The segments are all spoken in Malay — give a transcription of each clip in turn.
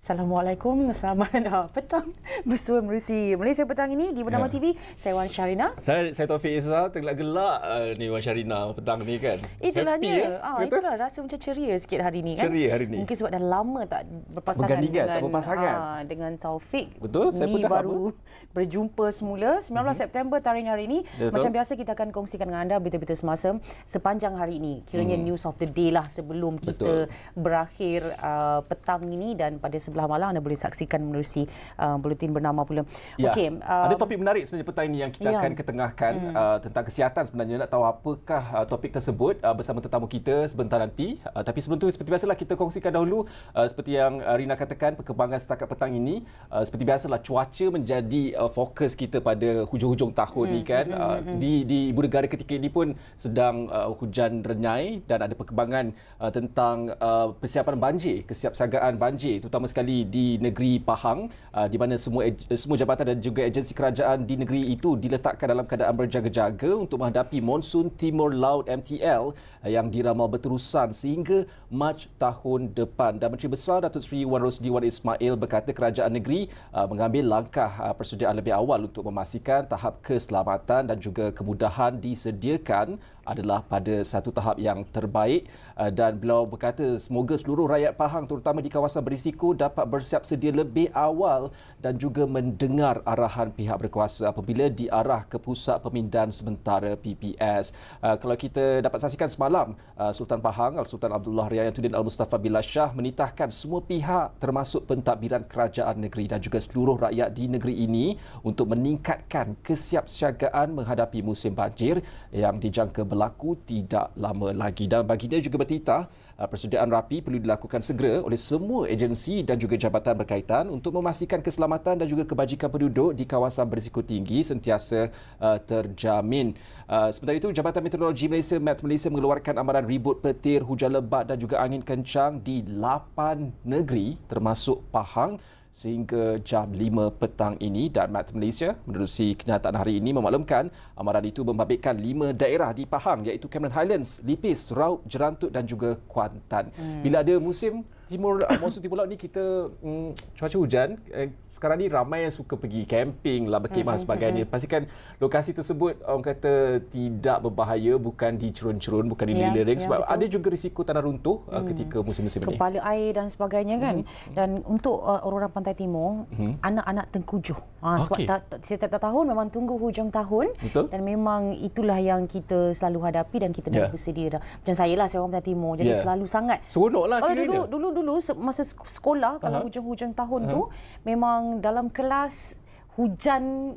Assalamualaikum, selamat uh, petang bersua merusi Malaysia petang ini di Bernama ya. TV. Saya Wan Syarina. Saya saya Taufik Izzah, gelak-gelak uh, ni Wan Syarina petang ni kan. Itulah dia. Ya? Ah, itulah rasa macam ceria sikit hari ni kan. Ceria hari ni. Mungkin sebab dah lama tak berpasangan dengan tak berpasangan. Uh, dengan Taufik. Betul, saya ni pun dah baru lama. berjumpa semula 19 mm-hmm. September tarikh hari ini. Betul. Macam biasa kita akan kongsikan dengan anda berita-berita semasa sepanjang hari ini. Kiranya mm. news of the day lah sebelum kita Betul. berakhir uh, petang ini dan pada sebelah malam anda boleh saksikan menerusi uh, bulletin bernama pula. Ya. Okey, uh, ada topik menarik sebenarnya petang ini yang kita ya. akan ketengahkan hmm. uh, tentang kesihatan sebenarnya nak tahu apakah uh, topik tersebut uh, bersama tetamu kita sebentar nanti. Uh, tapi sebelum tu seperti biasalah kita kongsikan dahulu uh, seperti yang uh, Rina katakan perkembangan setakat petang ini uh, seperti biasalah cuaca menjadi uh, fokus kita pada hujung-hujung tahun hmm. ni kan. Hmm. Uh, hmm. di di ibu negara ketika ini pun sedang uh, hujan renyai dan ada perkembangan uh, tentang uh, persiapan banjir, kesiapsiagaan banjir terutama sekali di di negeri Pahang uh, di mana semua semua jabatan dan juga agensi kerajaan di negeri itu diletakkan dalam keadaan berjaga-jaga untuk menghadapi monsun timur laut MTL uh, yang diramal berterusan sehingga Mac tahun depan. Dan Menteri Besar Datuk Seri Wan Rosdi Wan Ismail berkata kerajaan negeri uh, mengambil langkah persediaan lebih awal untuk memastikan tahap keselamatan dan juga kemudahan disediakan adalah pada satu tahap yang terbaik dan beliau berkata semoga seluruh rakyat Pahang terutama di kawasan berisiko dapat bersiap sedia lebih awal dan juga mendengar arahan pihak berkuasa apabila diarah ke pusat pemindahan sementara PPS. Uh, kalau kita dapat saksikan semalam, uh, Sultan Pahang Al-Sultan Abdullah Riayatuddin Al-Mustafa Billah Shah menitahkan semua pihak termasuk pentadbiran kerajaan negeri dan juga seluruh rakyat di negeri ini untuk meningkatkan kesiapsiagaan menghadapi musim banjir yang dijangka berlaku tidak lama lagi. Dan bagi dia juga bertitah, uh, persediaan rapi perlu dilakukan segera oleh semua agensi dan juga jabatan jabatan berkaitan untuk memastikan keselamatan dan juga kebajikan penduduk di kawasan berisiko tinggi sentiasa uh, terjamin. Uh, sementara itu, Jabatan Meteorologi Malaysia Met Malaysia mengeluarkan amaran ribut petir, hujan lebat dan juga angin kencang di 8 negeri termasuk Pahang sehingga jam 5 petang ini dan Mat Malaysia menerusi kenyataan hari ini memaklumkan amaran itu membabitkan 5 daerah di Pahang iaitu Cameron Highlands, Lipis, Raub, Jerantut dan juga Kuantan. Hmm. Bila ada musim timur monsun timur laut ni kita mm, cuaca hujan eh, sekarang ni ramai yang suka pergi camping lah berkemah mm-hmm. sebagainya pastikan lokasi tersebut orang kata tidak berbahaya bukan di cerun-cerun bukan di yeah, lereng yeah, sebab betul. ada juga risiko tanah runtuh mm. ketika musim-musim ini kepala air dan sebagainya kan mm-hmm. dan untuk uh, orang-orang pantai timur mm-hmm. anak-anak tengkujuh ha, sebab okay. ta- ta- setiap tahun memang tunggu hujung tahun betul. dan memang itulah yang kita selalu hadapi dan kita dah yeah. bersedia dah macam saya lah saya orang pantai timur jadi yeah. selalu sangat seronoklah oh, dulu, dulu dulu masa sekolah uh-huh. kalau hujung-hujung tahun uh-huh. tu memang dalam kelas hujan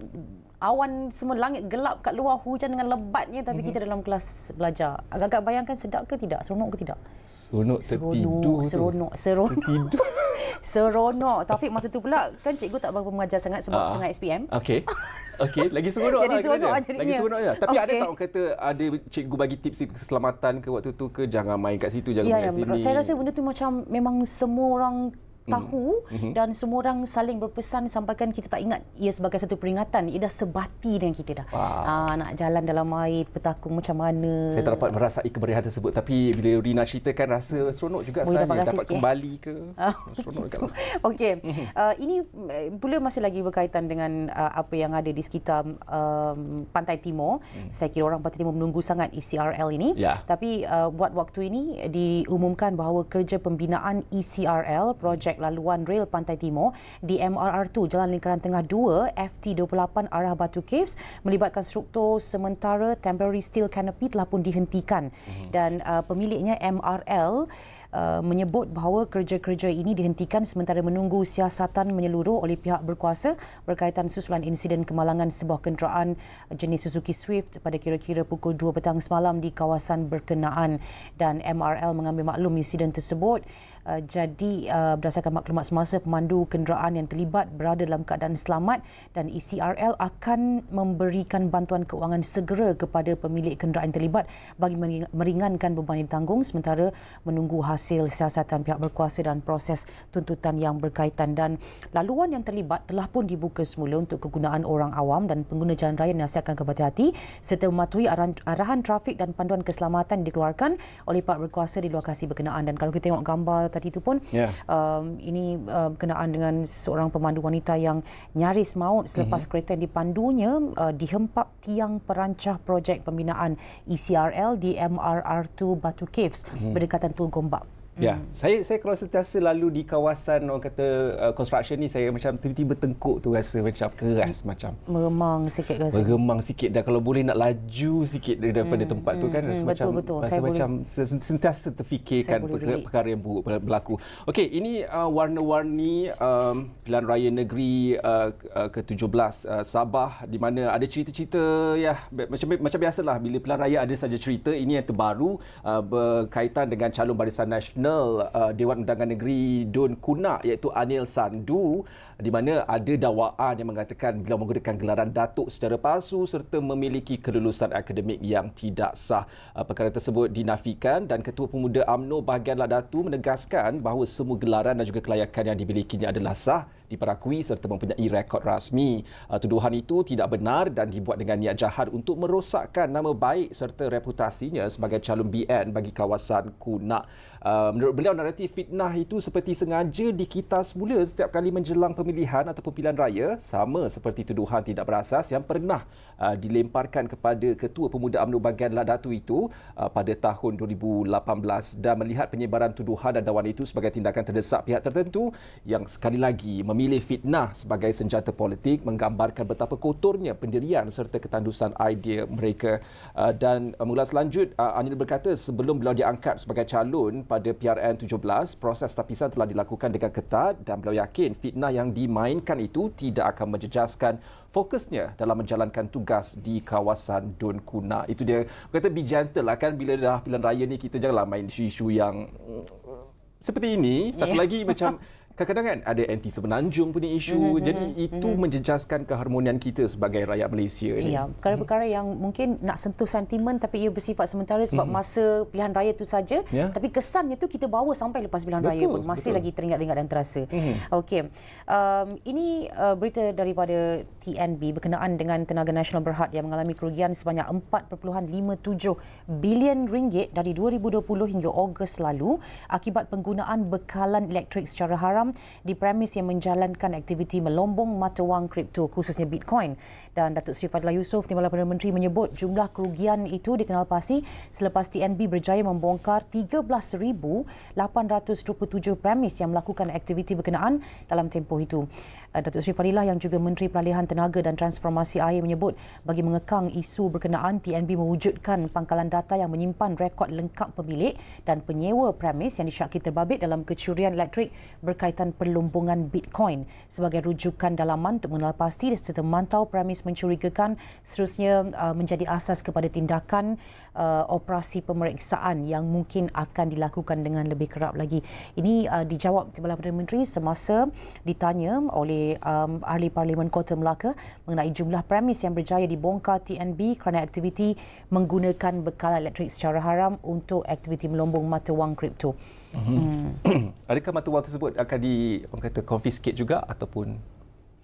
awan semua langit gelap kat luar hujan dengan lebatnya tapi uh-huh. kita dalam kelas belajar. Agak-agak bayangkan sedap ke tidak? Seronok ke tidak? Seronok tertidur seronok seronok tertidur. Seronok. Taufik masa tu pula kan cikgu tak berapa mengajar sangat sebab uh, tengah SPM okey. Okey lagi seronok jadi lah seronok jadinya. Lagi seronok ya tapi okay. ada tak orang kata ada cikgu bagi tips keselamatan ke waktu tu ke? Jangan main kat situ jangan ya, main kat ya, sini. saya rasa benda tu macam memang semua orang tahu mm-hmm. dan semua orang saling berpesan sampaikan kita tak ingat ia sebagai satu peringatan ia dah sebati dengan kita dah wow. aa, nak jalan dalam air bertakung macam mana saya tak dapat merasai kemeriahan tersebut tapi bila Rina ceritakan rasa seronok juga sebenarnya dapat sikit. kembali ke ah. seronok juga okey uh, ini eh, pula masih lagi berkaitan dengan uh, apa yang ada di sekitar um, pantai timur mm. saya kira orang pantai timur menunggu sangat ECRL ini yeah. tapi uh, buat waktu ini diumumkan bahawa kerja pembinaan ECRL projek projek laluan rel Pantai Timur di MRR2 Jalan Lingkaran Tengah 2 FT28 arah Batu Caves melibatkan struktur sementara temporary steel canopy telah pun dihentikan mm-hmm. dan uh, pemiliknya MRL Uh, menyebut bahawa kerja-kerja ini dihentikan sementara menunggu siasatan menyeluruh oleh pihak berkuasa berkaitan susulan insiden kemalangan sebuah kenderaan jenis Suzuki Swift pada kira-kira pukul 2 petang semalam di kawasan berkenaan dan MRL mengambil maklum insiden tersebut Uh, jadi uh, berdasarkan maklumat semasa pemandu kenderaan yang terlibat berada dalam keadaan selamat dan ECRL akan memberikan bantuan keuangan segera kepada pemilik kenderaan yang terlibat bagi meringankan beban yang ditanggung sementara menunggu hasil siasatan pihak berkuasa dan proses tuntutan yang berkaitan. Dan laluan yang terlibat telah pun dibuka semula untuk kegunaan orang awam dan pengguna jalan raya nasihatkan kehati-hati serta mematuhi arahan, arahan trafik dan panduan keselamatan dikeluarkan oleh pihak berkuasa di lokasi berkenaan. Dan kalau kita tengok gambar tadi itu pun yeah. um, ini uh, berkenaan dengan seorang pemandu wanita yang nyaris maut selepas mm-hmm. kereta yang dipandunya uh, dihempap tiang perancah projek pembinaan ECRL di MRR2 Batu Caves mm-hmm. berdekatan Tul Gombak. Ya, hmm. saya saya kalau sentiasa lalu di kawasan orang kata uh, construction ni saya macam tiba-tiba tengkuk tu rasa macam keras hmm. macam meremang sikit rasa. Meremang sikit dan kalau boleh nak laju sikit daripada hmm. tempat tu kan hmm. rasa hmm. macam betul, rasa saya macam boleh, sentiasa terfikirkan perkara, perkara yang buruk berlaku. Okey, ini uh, warna-warni um, pilihan raya negeri uh, uh, ke-17 uh, Sabah di mana ada cerita-cerita ya macam macam biasalah bila pilihan raya ada saja cerita ini yang terbaru uh, berkaitan dengan calon barisan nasional Nasional uh, Dewan Undangan Negeri Dun Kunak iaitu Anil Sandu di mana ada dakwaan yang mengatakan beliau menggunakan gelaran datuk secara palsu serta memiliki kelulusan akademik yang tidak sah. Uh, perkara tersebut dinafikan dan Ketua Pemuda AMNO bahagian Ladatu menegaskan bahawa semua gelaran dan juga kelayakan yang dimilikinya adalah sah diperakui serta mempunyai rekod rasmi. Uh, tuduhan itu tidak benar dan dibuat dengan niat jahat untuk merosakkan nama baik serta reputasinya sebagai calon BN bagi kawasan Kunak. Uh, menurut beliau naratif fitnah itu seperti sengaja dikitas mula setiap kali menjelang pemilihan atau pemilihan raya sama seperti tuduhan tidak berasas yang pernah uh, dilemparkan kepada Ketua Pemuda UMNO bahagian Ladatu itu pada tahun 2018 dan melihat penyebaran tuduhan dan dakwaan itu sebagai tindakan terdesak pihak tertentu yang sekali lagi memilih memilih fitnah sebagai senjata politik menggambarkan betapa kotornya pendirian serta ketandusan idea mereka. Uh, dan uh, mula selanjut uh, Anil berkata sebelum beliau diangkat sebagai calon pada PRN 17 proses tapisan telah dilakukan dengan ketat dan beliau yakin fitnah yang dimainkan itu tidak akan menjejaskan fokusnya dalam menjalankan tugas di kawasan Dun Kuna. Itu dia kata be gentle lah kan bila dah pilihan raya ni kita janganlah main isu-isu yang mm, seperti ini. Satu yeah. lagi macam kadang-kadang kan ada anti semenanjung punya isu mm-hmm. jadi mhm, itu mm-hmm. menjejaskan keharmonian kita sebagai rakyat Malaysia ni. Ya, perkara-perkara mm-hmm. yang mungkin nak sentuh sentimen tapi ia bersifat sementara sebab mm-hmm. masa pilihan raya itu saja yeah. tapi kesannya tu kita bawa sampai lepas pilihan betul, raya pun masih betul. lagi teringat-ingat dan terasa. Mm-hmm. Okey. Um, ini uh, berita daripada TNB berkenaan dengan Tenaga Nasional Berhad yang mengalami kerugian sebanyak 4.57 bilion ringgit dari 2020 hingga Ogos lalu akibat penggunaan bekalan elektrik secara haram haram di premis yang menjalankan aktiviti melombong mata wang kripto khususnya Bitcoin. Dan Datuk Seri Fadilah Yusof, Timbalan Perdana Menteri menyebut jumlah kerugian itu dikenal pasti selepas TNB berjaya membongkar 13,827 premis yang melakukan aktiviti berkenaan dalam tempoh itu. Uh, Datuk Seri Fadilah yang juga Menteri Peralihan Tenaga dan Transformasi Air menyebut bagi mengekang isu berkenaan TNB mewujudkan pangkalan data yang menyimpan rekod lengkap pemilik dan penyewa premis yang disyaki terbabit dalam kecurian elektrik berkaitan perlumbungan Bitcoin sebagai rujukan dalaman untuk mengenal pasti serta memantau premis mencurigakan seterusnya uh, menjadi asas kepada tindakan uh, operasi pemeriksaan yang mungkin akan dilakukan dengan lebih kerap lagi. Ini uh, dijawab Timbalan Perdana Menteri semasa ditanya oleh um, ahli Parlimen Kota Melaka mengenai jumlah premis yang berjaya dibongkar TNB kerana aktiviti menggunakan bekalan elektrik secara haram untuk aktiviti melombong mata wang kripto. Hmm. Hmm. Adakah mata wang tersebut akan di orang kata confiscate juga ataupun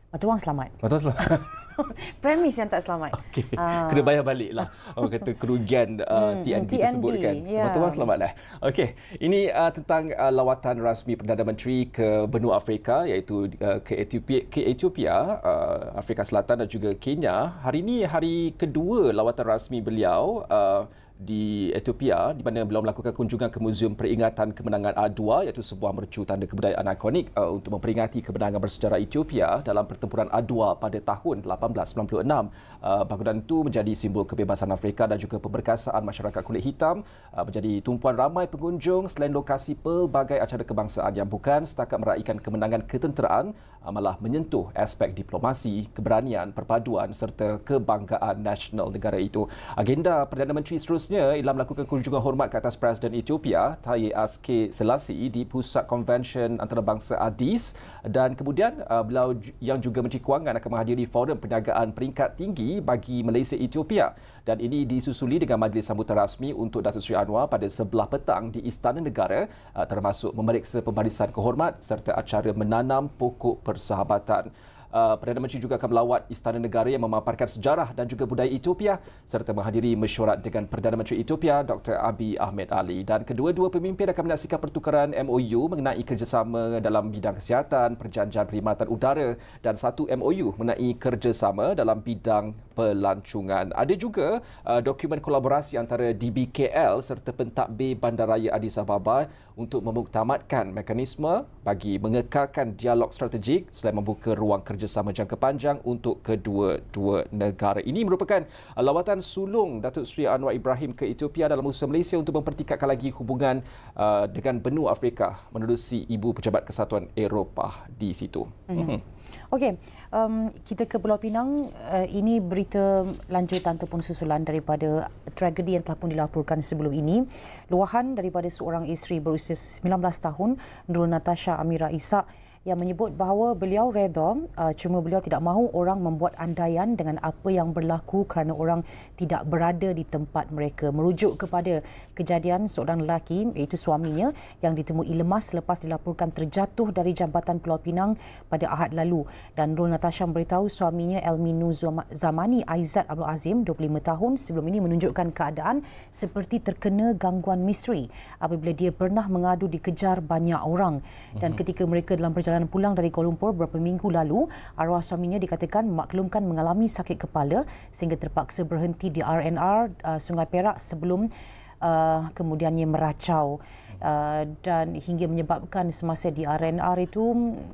mata wang selamat? Mata wang selamat. premis yang tak selamat. Okay. Uh. Kena bayar balik lah. Orang kata kerugian uh, TNB, TNB tersebut kan. Yeah. Mata selamat lah. Okey. Ini uh, tentang uh, lawatan rasmi Perdana Menteri ke benua Afrika iaitu uh, ke Ethiopia, ke Ethiopia uh, Afrika Selatan dan juga Kenya. Hari ini hari kedua lawatan rasmi beliau uh, di Ethiopia di mana beliau melakukan kunjungan ke Muzium Peringatan Kemenangan A2 iaitu sebuah mercu tanda kebudayaan ikonik uh, untuk memperingati kemenangan bersejarah Ethiopia dalam pertempuran A2 pada tahun 1896. Uh, bangunan itu menjadi simbol kebebasan Afrika dan juga pemberkasaan masyarakat kulit hitam uh, menjadi tumpuan ramai pengunjung selain lokasi pelbagai acara kebangsaan yang bukan setakat meraihkan kemenangan ketenteraan uh, malah menyentuh aspek diplomasi, keberanian, perpaduan serta kebanggaan nasional negara itu. Agenda Perdana Menteri seterusnya seterusnya ialah melakukan kunjungan hormat ke atas Presiden Ethiopia Taye Aske Selassie di Pusat Convention Antarabangsa Addis dan kemudian uh, beliau yang juga Menteri Kewangan akan menghadiri forum perniagaan peringkat tinggi bagi Malaysia Ethiopia dan ini disusuli dengan majlis sambutan rasmi untuk Datuk Seri Anwar pada sebelah petang di Istana Negara uh, termasuk memeriksa pembarisan kehormat serta acara menanam pokok persahabatan. Uh, Perdana Menteri juga akan melawat Istana Negara yang memaparkan sejarah dan juga budaya Ethiopia serta menghadiri mesyuarat dengan Perdana Menteri Ethiopia Dr. Abiy Ahmed Ali. Dan kedua-dua pemimpin akan menyaksikan pertukaran MOU mengenai kerjasama dalam bidang kesihatan, perjanjian perkhidmatan udara dan satu MOU mengenai kerjasama dalam bidang pelancongan. Ada juga uh, dokumen kolaborasi antara DBKL serta pentadbir Bandaraya Addis Ababa untuk memuktamadkan mekanisme bagi mengekalkan dialog strategik selain membuka ruang kerjasama jangka panjang untuk kedua-dua negara. Ini merupakan uh, lawatan sulung Datuk Seri Anwar Ibrahim ke Ethiopia dalam usaha Malaysia untuk mempertingkatkan lagi hubungan uh, dengan benua Afrika menerusi Ibu Pejabat Kesatuan Eropah di situ. Mm-hmm. Okey, um, kita ke Pulau Pinang. Uh, ini berita lanjutan ataupun susulan daripada tragedi yang telah pun dilaporkan sebelum ini. Luahan daripada seorang isteri berusia 19 tahun, Nurul Natasha Amira Isak, yang menyebut bahawa beliau reda uh, cuma beliau tidak mahu orang membuat andaian dengan apa yang berlaku kerana orang tidak berada di tempat mereka. Merujuk kepada kejadian seorang lelaki iaitu suaminya yang ditemui lemas selepas dilaporkan terjatuh dari jambatan Pulau Pinang pada Ahad lalu. Dan Rul Natasha memberitahu suaminya Elminu Zamani Aizat Abdul Azim 25 tahun sebelum ini menunjukkan keadaan seperti terkena gangguan misteri apabila dia pernah mengadu dikejar banyak orang. Dan mhm. ketika mereka dalam perjalanan perjalanan pulang dari Kuala Lumpur beberapa minggu lalu, arwah suaminya dikatakan maklumkan mengalami sakit kepala sehingga terpaksa berhenti di RNR uh, Sungai Perak sebelum uh, kemudiannya meracau. Uh, dan hingga menyebabkan semasa di RNR itu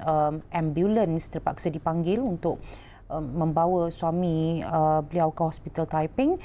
um, ambulans terpaksa dipanggil untuk um, membawa suami uh, beliau ke hospital Taiping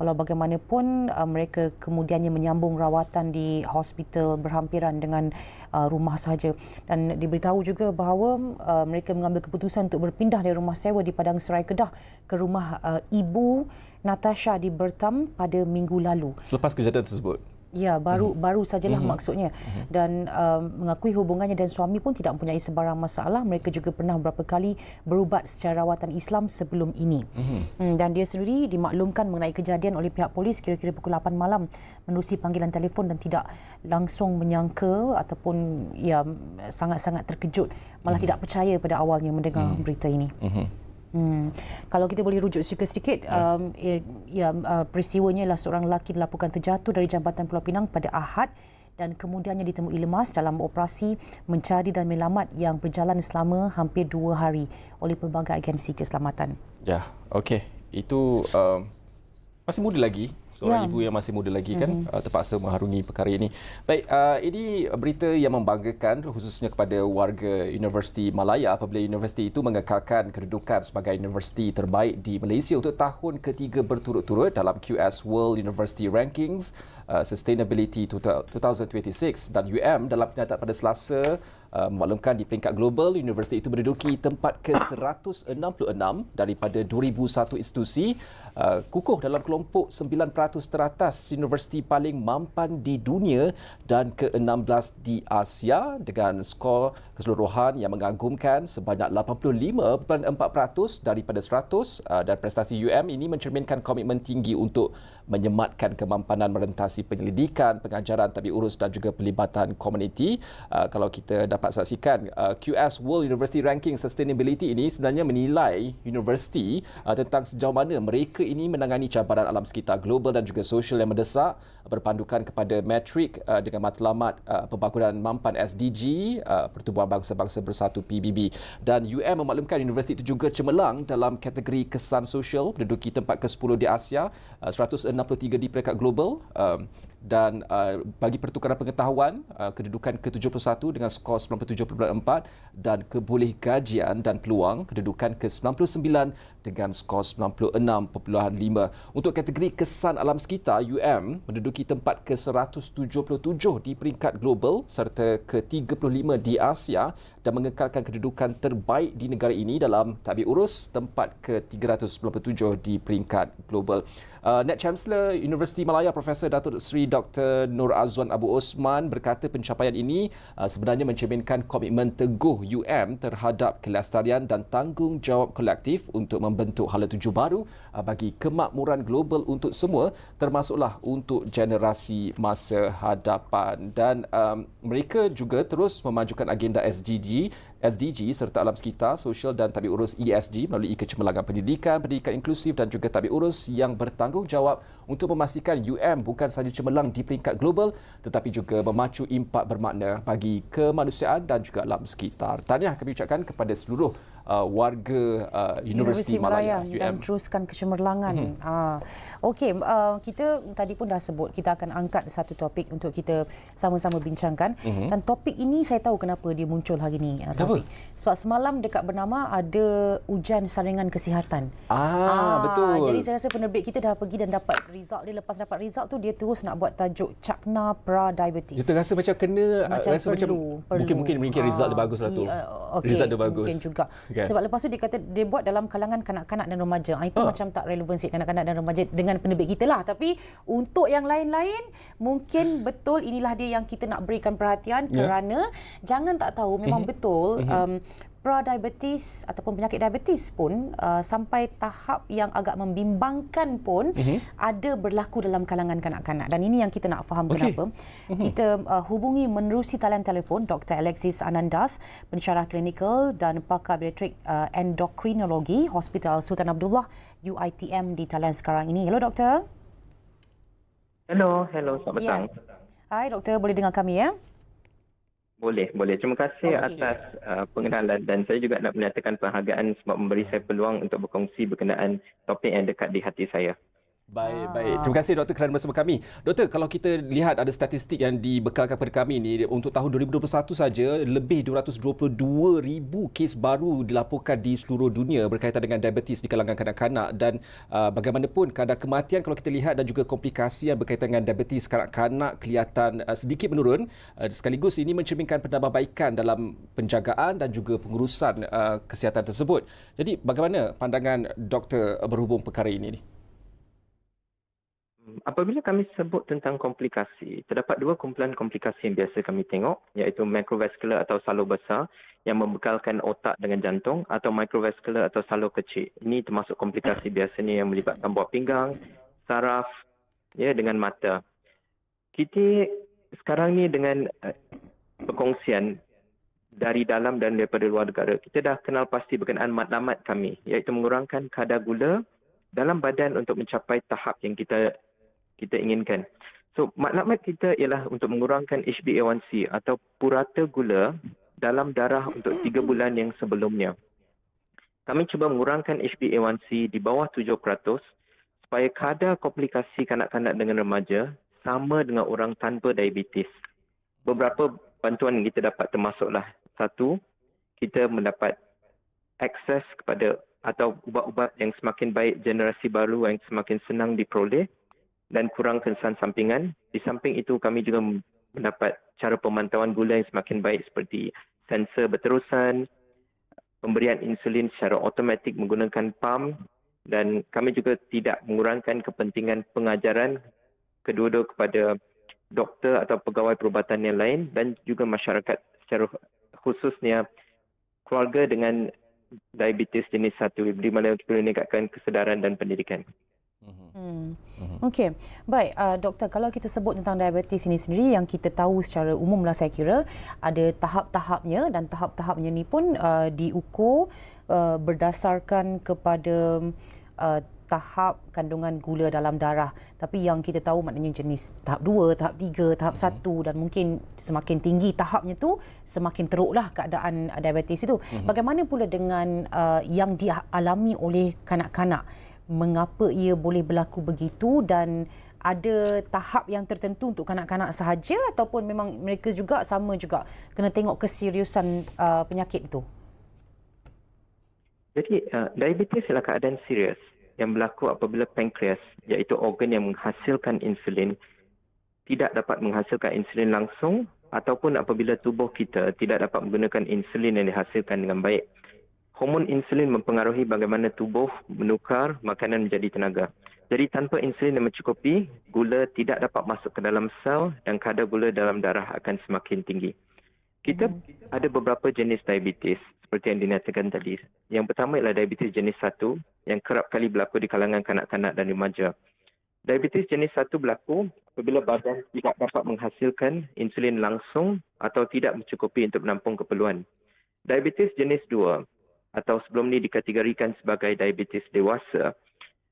walau bagaimanapun uh, mereka kemudiannya menyambung rawatan di hospital berhampiran dengan uh, rumah sahaja dan diberitahu juga bahawa uh, mereka mengambil keputusan untuk berpindah dari rumah sewa di Padang Serai Kedah ke rumah uh, ibu Natasha di Bertam pada minggu lalu. Selepas kejadian tersebut. Ya, baru mm-hmm. baru sajalah mm-hmm. maksudnya. Mm-hmm. Dan um, mengakui hubungannya dan suami pun tidak mempunyai sebarang masalah. Mereka juga pernah beberapa kali berubat secara rawatan Islam sebelum ini. Mm-hmm. Dan dia sendiri dimaklumkan mengenai kejadian oleh pihak polis kira-kira pukul 8 malam menerusi panggilan telefon dan tidak langsung menyangka ataupun ya sangat-sangat terkejut malah mm-hmm. tidak percaya pada awalnya mendengar mm-hmm. berita ini. Mm-hmm. Hmm. Kalau kita boleh rujuk sedikit-sedikit, ya. um, ya, ya, uh, peristiwanya adalah seorang lelaki dilaporkan terjatuh dari Jambatan Pulau Pinang pada Ahad dan kemudiannya ditemui lemas dalam operasi mencari dan melamat yang berjalan selama hampir dua hari oleh pelbagai agensi keselamatan. Ya, okey. Itu um, masih muda lagi seorang ya. ibu yang masih muda lagi kan mm-hmm. uh, terpaksa mengharungi perkara ini. Baik, uh, ini berita yang membanggakan khususnya kepada warga Universiti Malaya apabila universiti itu mengekalkan kedudukan sebagai universiti terbaik di Malaysia untuk tahun ketiga berturut-turut dalam QS World University Rankings uh, Sustainability 2026 dan UM dalam pernyataan pada Selasa uh, memaklumkan di peringkat global universiti itu menduduki tempat ke-166 daripada 2001 institusi uh, kukuh dalam kelompok 9% teratas universiti paling mampan di dunia dan ke-16 di Asia dengan skor keseluruhan yang mengagumkan sebanyak 85.4% daripada 100 uh, dan prestasi UM ini mencerminkan komitmen tinggi untuk menyematkan kemampanan merentasi penyelidikan, pengajaran, tabi urus dan juga pelibatan komuniti. Uh, kalau kita dapat saksikan uh, QS World University Ranking Sustainability ini sebenarnya menilai universiti tentang sejauh mana mereka ini menangani cabaran alam sekitar global global dan juga sosial yang mendesak berpandukan kepada metrik uh, dengan matlamat uh, pembangunan mampan SDG uh, Pertubuhan Bangsa-Bangsa Bersatu PBB dan UM memaklumkan universiti itu juga cemerlang dalam kategori kesan sosial menduduki tempat ke-10 di Asia uh, 163 di peringkat global. Um, dan uh, bagi pertukaran pengetahuan uh, kedudukan ke-71 dengan skor 97.4 dan keboleh gajian dan peluang kedudukan ke-99 dengan skor 96.5 untuk kategori kesan alam sekitar UM menduduki tempat ke-177 di peringkat global serta ke-35 di Asia dan mengekalkan kedudukan terbaik di negara ini dalam tabir urus tempat ke-397 di peringkat global. Uh, Net Chancellor Universiti Malaya Profesor Datuk Seri Dr. Nur Azwan Abu Osman berkata pencapaian ini uh, sebenarnya mencerminkan komitmen teguh UM terhadap kelestarian dan tanggungjawab kolektif untuk membentuk hala tuju baru uh, bagi kemakmuran global untuk semua termasuklah untuk generasi masa hadapan dan um, mereka juga terus memajukan agenda SDG SDG serta alam sekitar, sosial dan tabik urus ESG melalui kecemerlangan pendidikan, pendidikan inklusif dan juga tabik urus yang bertanggungjawab untuk memastikan UM bukan sahaja cemerlang di peringkat global tetapi juga memacu impak bermakna bagi kemanusiaan dan juga alam sekitar. Tahniah kami ucapkan kepada seluruh uh, warga uh, Universiti, Malaya, Malaya dan teruskan kecemerlangan. Mm-hmm. Uh, Okey, uh, kita tadi pun dah sebut kita akan angkat satu topik untuk kita sama-sama bincangkan mm-hmm. dan topik ini saya tahu kenapa dia muncul hari ini. Uh, topik. Sebab semalam dekat bernama ada ujian saringan kesihatan. Ah, uh, betul. Jadi saya rasa penerbit kita dah pergi dan dapat result dia lepas dapat result tu dia terus nak buat tajuk Cakna Pra Diabetes. Kita rasa macam kena macam rasa perlu, macam perlu. mungkin mungkin mungkin result dia bagus lah tu. Uh, okay. Result dia bagus. Mungkin juga. Okay. Sebab lepas tu dia kata dia buat dalam kalangan kanak-kanak dan remaja. Ah, itu oh. macam tak relevan sikit kanak-kanak dan remaja dengan penerbit kita lah. Tapi untuk yang lain-lain mungkin betul inilah dia yang kita nak berikan perhatian yeah. kerana jangan tak tahu memang mm-hmm. betul mm-hmm. um, pradiabetes ataupun penyakit diabetes pun uh, sampai tahap yang agak membimbangkan pun uh-huh. ada berlaku dalam kalangan kanak-kanak dan ini yang kita nak faham okay. kenapa uh-huh. kita uh, hubungi menerusi talian telefon Dr Alexis Anandas pensyarah klinikal dan pakar pediatrik uh, endokrinologi Hospital Sultan Abdullah UITM di talian sekarang ini hello doktor hello hello selamat petang yeah. Hai doktor boleh dengar kami ya boleh, boleh. Terima kasih okay. atas uh, pengenalan dan saya juga nak menyatakan penghargaan sebab memberi saya peluang untuk berkongsi berkenaan topik yang dekat di hati saya. Baik, ah. baik. Terima kasih doktor kerana bersama kami. Doktor, kalau kita lihat ada statistik yang dibekalkan kepada kami ni untuk tahun 2021 saja lebih 222,000 kes baru dilaporkan di seluruh dunia berkaitan dengan diabetes di kalangan kanak-kanak dan uh, bagaimanapun kadar kematian kalau kita lihat dan juga komplikasi yang berkaitan dengan diabetes kanak-kanak kelihatan uh, sedikit menurun. Uh, sekaligus ini mencerminkan penambahbaikan dalam penjagaan dan juga pengurusan uh, kesihatan tersebut. Jadi bagaimana pandangan doktor berhubung perkara ini ni? Apabila kami sebut tentang komplikasi, terdapat dua kumpulan komplikasi yang biasa kami tengok, iaitu macrovascular atau salur besar yang membekalkan otak dengan jantung atau microvascular atau salur kecil. Ini termasuk komplikasi biasanya yang melibatkan buah pinggang, saraf, ya dengan mata. Kita sekarang ni dengan uh, perkongsian dari dalam dan daripada luar negara, kita dah kenal pasti berkenaan matlamat kami, iaitu mengurangkan kadar gula dalam badan untuk mencapai tahap yang kita kita inginkan. So, maklumat kita ialah untuk mengurangkan HbA1c atau purata gula dalam darah untuk tiga bulan yang sebelumnya. Kami cuba mengurangkan HbA1c di bawah 7% supaya kadar komplikasi kanak-kanak dengan remaja sama dengan orang tanpa diabetes. Beberapa bantuan yang kita dapat termasuklah satu, kita mendapat akses kepada atau ubat-ubat yang semakin baik generasi baru yang semakin senang diperoleh dan kurang kesan sampingan. Di samping itu kami juga mendapat cara pemantauan gula yang semakin baik seperti sensor berterusan, pemberian insulin secara automatik menggunakan pump dan kami juga tidak mengurangkan kepentingan pengajaran kedua-dua kepada doktor atau pegawai perubatan yang lain dan juga masyarakat secara khususnya keluarga dengan diabetes jenis 1 di mana kita meningkatkan kesedaran dan pendidikan. Hmm. Okey, baik uh, doktor kalau kita sebut tentang diabetes ini sendiri yang kita tahu secara umum lah saya kira ada tahap-tahapnya dan tahap-tahapnya ni pun uh, diukur uh, berdasarkan kepada uh, tahap kandungan gula dalam darah. Tapi yang kita tahu maknanya jenis tahap 2, tahap 3, tahap 1 hmm. dan mungkin semakin tinggi tahapnya tu semakin teruklah keadaan diabetes itu. Hmm. Bagaimana pula dengan uh, yang dialami oleh kanak-kanak? Mengapa ia boleh berlaku begitu dan ada tahap yang tertentu untuk kanak-kanak sahaja ataupun memang mereka juga sama juga kena tengok keseriusan uh, penyakit itu. Jadi uh, diabetes adalah keadaan serius yang berlaku apabila pankreas iaitu organ yang menghasilkan insulin tidak dapat menghasilkan insulin langsung ataupun apabila tubuh kita tidak dapat menggunakan insulin yang dihasilkan dengan baik hormon insulin mempengaruhi bagaimana tubuh menukar makanan menjadi tenaga. Jadi tanpa insulin yang mencukupi, gula tidak dapat masuk ke dalam sel dan kadar gula dalam darah akan semakin tinggi. Kita hmm. ada beberapa jenis diabetes seperti yang dinyatakan tadi. Yang pertama ialah diabetes jenis 1 yang kerap kali berlaku di kalangan kanak-kanak dan remaja. Diabetes jenis 1 berlaku apabila badan tidak dapat menghasilkan insulin langsung atau tidak mencukupi untuk menampung keperluan. Diabetes jenis 2 atau sebelum ni dikategorikan sebagai diabetes dewasa.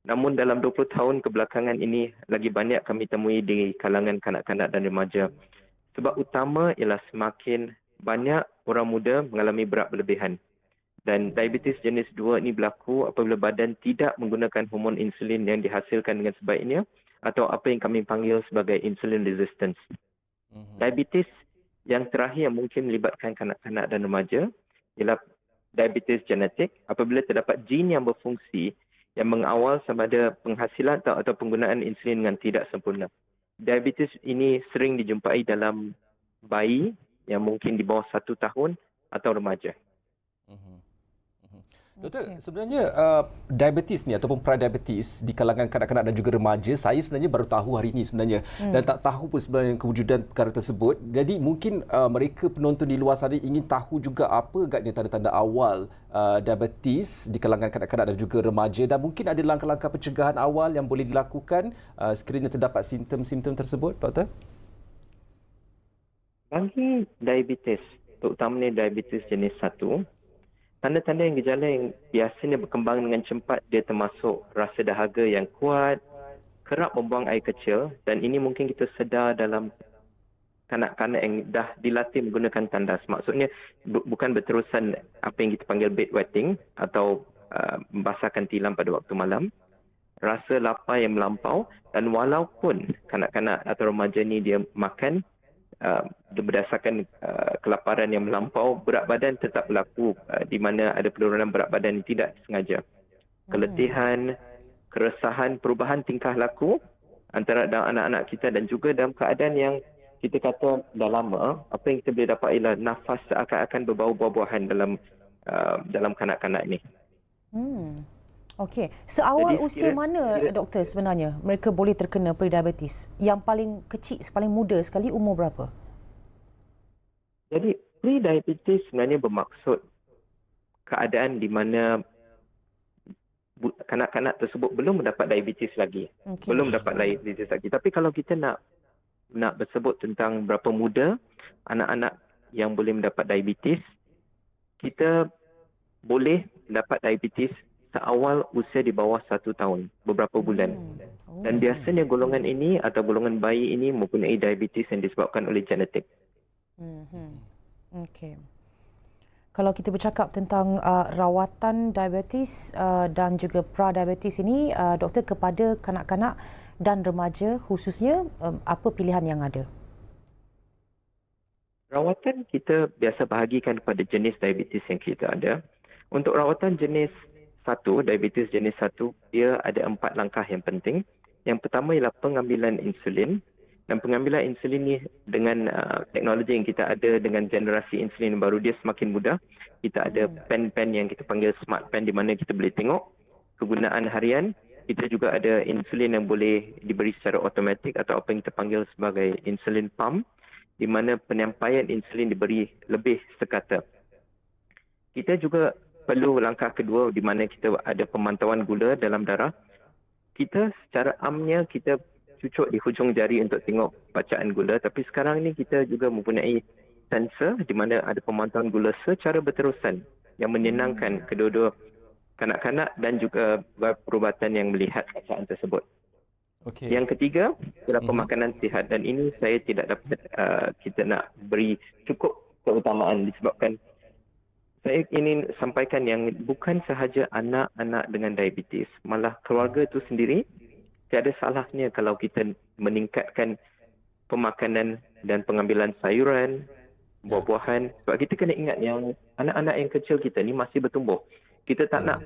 Namun dalam 20 tahun kebelakangan ini lagi banyak kami temui di kalangan kanak-kanak dan remaja. Sebab utama ialah semakin banyak orang muda mengalami berat berlebihan. Dan diabetes jenis 2 ini berlaku apabila badan tidak menggunakan hormon insulin yang dihasilkan dengan sebaiknya atau apa yang kami panggil sebagai insulin resistance. Mm-hmm. Diabetes yang terakhir yang mungkin melibatkan kanak-kanak dan remaja ialah diabetes genetik apabila terdapat gene yang berfungsi yang mengawal sama ada penghasilan atau, atau penggunaan insulin dengan tidak sempurna. Diabetes ini sering dijumpai dalam bayi yang mungkin di bawah satu tahun atau remaja. Uh-huh. Doktor, okay. sebenarnya uh, diabetes ni ataupun prediabetes di kalangan kanak-kanak dan juga remaja, saya sebenarnya baru tahu hari ini sebenarnya hmm. dan tak tahu pun sebenarnya kewujudan perkara tersebut. Jadi mungkin uh, mereka penonton di luar sana ingin tahu juga apa agaknya tanda-tanda awal uh, diabetes di kalangan kanak-kanak dan juga remaja dan mungkin ada langkah-langkah pencegahan awal yang boleh dilakukan uh, sekiranya terdapat simptom-simptom tersebut, doktor? Bagi diabetes, terutamanya diabetes jenis 1, tanda-tanda yang gejala yang biasanya berkembang dengan cepat dia termasuk rasa dahaga yang kuat, kerap membuang air kecil dan ini mungkin kita sedar dalam kanak-kanak yang dah dilatih menggunakan tandas. Maksudnya bu- bukan berterusan apa yang kita panggil bed wetting atau uh, membasahkan tilam pada waktu malam. Rasa lapar yang melampau dan walaupun kanak-kanak atau remaja ni dia makan uh, berdasarkan uh, kelaparan yang melampau, berat badan tetap berlaku uh, di mana ada penurunan berat badan yang tidak sengaja. Keletihan, keresahan, perubahan tingkah laku antara dalam anak-anak kita dan juga dalam keadaan yang kita kata dah lama, apa yang kita boleh dapat ialah nafas seakan-akan berbau buah-buahan dalam uh, dalam kanak-kanak ini. Hmm. Okey, seawal Jadi, usia kira, mana kira, doktor sebenarnya mereka boleh terkena prediabetes? Yang paling kecil, paling muda sekali umur berapa? Jadi prediabetes sebenarnya bermaksud keadaan di mana kanak-kanak tersebut belum mendapat diabetes lagi. Okay. Belum dapat diabetes lagi. Tapi kalau kita nak nak bersebut tentang berapa muda anak-anak yang boleh mendapat diabetes, kita boleh mendapat diabetes seawal usia di bawah satu tahun, beberapa bulan. Hmm. Dan biasanya golongan ini atau golongan bayi ini mempunyai diabetes yang disebabkan oleh genetik. Hmm. Okey. Kalau kita bercakap tentang uh, rawatan diabetes uh, dan juga pra-diabetes ini, uh, doktor kepada kanak-kanak dan remaja khususnya, um, apa pilihan yang ada? Rawatan kita biasa bahagikan kepada jenis diabetes yang kita ada. Untuk rawatan jenis satu, diabetes jenis satu, dia ada empat langkah yang penting. Yang pertama ialah pengambilan insulin. Dan pengambilan insulin ni dengan uh, teknologi yang kita ada dengan generasi insulin baru dia semakin mudah. Kita ada hmm. pen-pen yang kita panggil smart pen di mana kita boleh tengok kegunaan harian. Kita juga ada insulin yang boleh diberi secara automatik atau apa yang kita panggil sebagai insulin pump di mana penyampaian insulin diberi lebih sekata. Kita juga perlu langkah kedua di mana kita ada pemantauan gula dalam darah. Kita secara amnya kita cucuk di hujung jari untuk tengok bacaan gula tapi sekarang ni kita juga mempunyai sensor di mana ada pemantauan gula secara berterusan yang menyenangkan kedua-dua kanak-kanak dan juga perubatan yang melihat bacaan tersebut. Okay. Yang ketiga adalah mhm. pemakanan mm-hmm. sihat dan ini saya tidak dapat uh, kita nak beri cukup keutamaan disebabkan saya ingin sampaikan yang bukan sahaja anak-anak dengan diabetes, malah keluarga itu sendiri tiada salahnya kalau kita meningkatkan pemakanan dan pengambilan sayuran, buah-buahan. Sebab kita kena ingat yang anak-anak yang kecil kita ni masih bertumbuh. Kita tak nak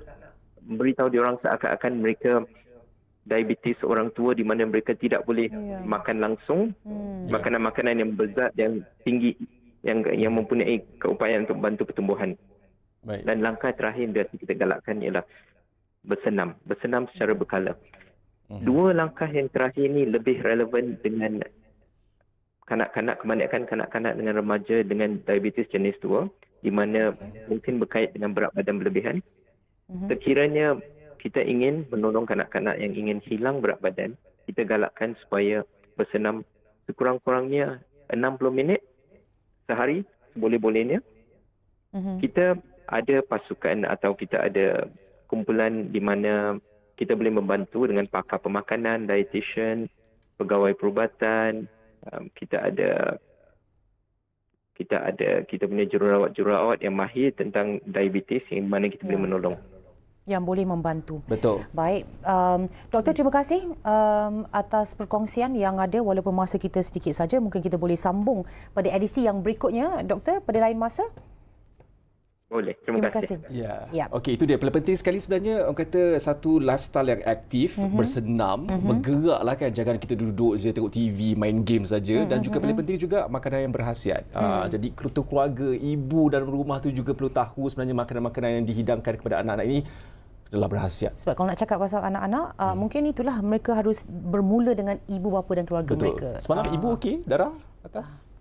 beritahu dia orang seakan-akan mereka diabetes orang tua di mana mereka tidak boleh yeah. makan langsung hmm. makanan-makanan yang berzat yang tinggi yang yang mempunyai keupayaan untuk membantu pertumbuhan. Baik. Dan langkah terakhir yang kita galakkan ialah bersenam, bersenam secara berkala. Uh-huh. Dua langkah yang terakhir ini lebih relevan dengan kanak-kanak, kebanyakan kanak-kanak dengan remaja dengan diabetes jenis 2 di mana okay. mungkin berkait dengan berat badan berlebihan. Uh-huh. Sekiranya kita ingin menolong kanak-kanak yang ingin hilang berat badan, kita galakkan supaya bersenam sekurang-kurangnya 60 minit sehari boleh-bolehnya Mm-hmm. Kita ada pasukan atau kita ada kumpulan di mana kita boleh membantu dengan pakar pemakanan, dietitian, pegawai perubatan, um, kita ada kita ada kita punya jururawat-jururawat yang mahir tentang diabetes yang mana kita ya. boleh menolong yang boleh membantu. Betul. Baik, um, doktor terima kasih um, atas perkongsian yang ada walaupun masa kita sedikit saja mungkin kita boleh sambung pada edisi yang berikutnya doktor pada lain masa. Boleh. Terima, Terima kasih. kasih. Ya. ya. Okey, itu dia. Paling penting sekali sebenarnya orang kata satu lifestyle yang aktif, mm-hmm. bersenam, mm-hmm. bergeraklah kan. Jangan kita duduk je tengok TV, main game saja mm-hmm. dan juga paling penting juga makanan yang berhasiat. Mm-hmm. Uh, jadi keluarga keluarga, ibu dalam rumah tu juga perlu tahu sebenarnya makanan-makanan yang dihidangkan kepada anak-anak ini adalah berhasiat. Sebab kalau nak cakap pasal anak-anak, uh, hmm. mungkin itulah mereka harus bermula dengan ibu bapa dan keluarga Betul. mereka. Semalam uh, ibu okey? Darah atas?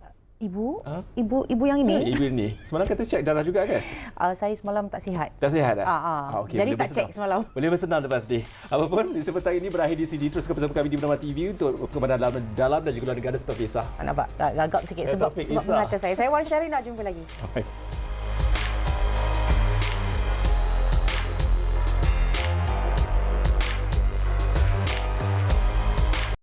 Ibu? Ha? Ibu ibu yang ini? Ya, ibu ini. Semalam kata cek darah juga kan? Uh, saya semalam tak sihat. Tak sihat dah? Uh, uh. Ah, okay. Jadi Boleh tak cek semalam. Boleh bersenang lepas ni. Apapun, di sepetak ini berakhir di sini. Teruskan bersama kami di Bernama TV untuk perkembangan dalam, dalam dan juga luar negara Stop Isah. Nampak? Gagap sikit sebab, sebab mengata saya. Saya Wan Syari nak jumpa lagi. Okay.